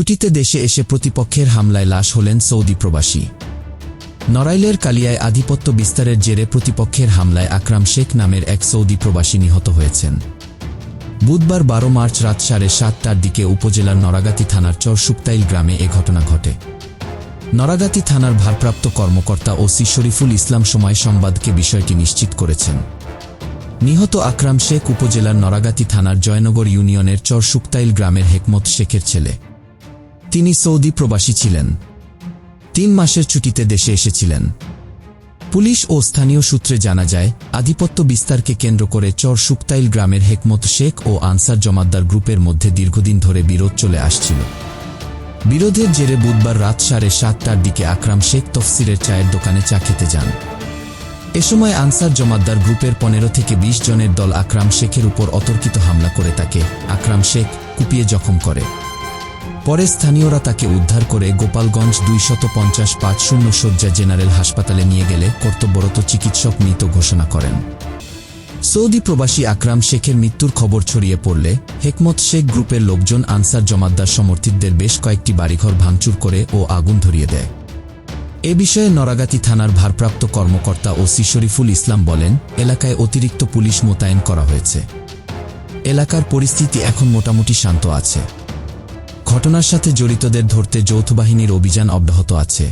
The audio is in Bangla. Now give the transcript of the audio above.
ছুটিতে দেশে এসে প্রতিপক্ষের হামলায় লাশ হলেন সৌদি প্রবাসী। নড়াইলের কালিয়ায় আধিপত্য বিস্তারের জেরে প্রতিপক্ষের হামলায় আকরাম শেখ নামের এক সৌদি প্রবাসী নিহত হয়েছেন। বুধবার বারো মার্চ রাত সাড়ে সাতটার দিকে উপজেলার নরাগাতি থানার চর শুক্তাইল গ্রামে এ ঘটনা ঘটে। নরাগাতি থানার ভারপ্রাপ্ত কর্মকর্তা ওসি শরীফুল ইসলাম সময় সংবাদকে বিষয়টি নিশ্চিত করেছেন। নিহত আকরাম শেখ উপজেলার নরাগাতি থানার জয়নগর ইউনিয়নের চর শুক্তাইল গ্রামের হেকমত শেখের ছেলে। তিনি সৌদি প্রবাসী ছিলেন। তিন মাসের ছুটিতে দেশে এসেছিলেন। পুলিশ ও স্থানীয় সূত্রে জানা যায়, আধিপত্য বিস্তারকে কেন্দ্র করে চর শুক্তাইল গ্রামের হেকমত শেখ ও আনসার জমাদ্দার গ্রুপের মধ্যে দীর্ঘদিন ধরে বিরোধ চলে আসছিল। বিরোধের জেরে বুধবার রাত সাড়ে সাতটার দিকে আকরাম শেখ তফসিরের চায়ের দোকানে চা খেতে যান। এ সময় আনসার জমাদ্দার গ্রুপের পনেরো থেকে ২০ জনের দল আকরাম শেখের উপর অতর্কিত হামলা করে তাকে। আকরাম শেখ কুপিয়ে জখম করে। পরে স্থানীয়রা তাকে উদ্ধার করে গোপালগঞ্জ দুইশত পঞ্চাশ পাঁচ শূন্য শয্যা জেনারেল হাসপাতালে নিয়ে গেলে কর্তব্যরত চিকিৎসক মৃত ঘোষণা করেন। সৌদি প্রবাসী আকরাম শেখের মৃত্যুর খবর ছড়িয়ে পড়লে হেকমত শেখ গ্রুপের লোকজন আনসার জমাদ্দার সমর্থিতদের বেশ কয়েকটি বাড়িঘর ভাঙচুর করে ও আগুন ধরিয়ে দেয়। এ বিষয়ে নরাগাতি থানার ভারপ্রাপ্ত কর্মকর্তা ওসি শরীফুল ইসলাম বলেন, এলাকায় অতিরিক্ত পুলিশ মোতায়েন করা হয়েছে। এলাকার পরিস্থিতি এখন মোটামুটি শান্ত আছে। ঘটনার সাথে জড়িতদের ধরতে যৌথ বাহিনীর অভিযান অব্যাহত আছে।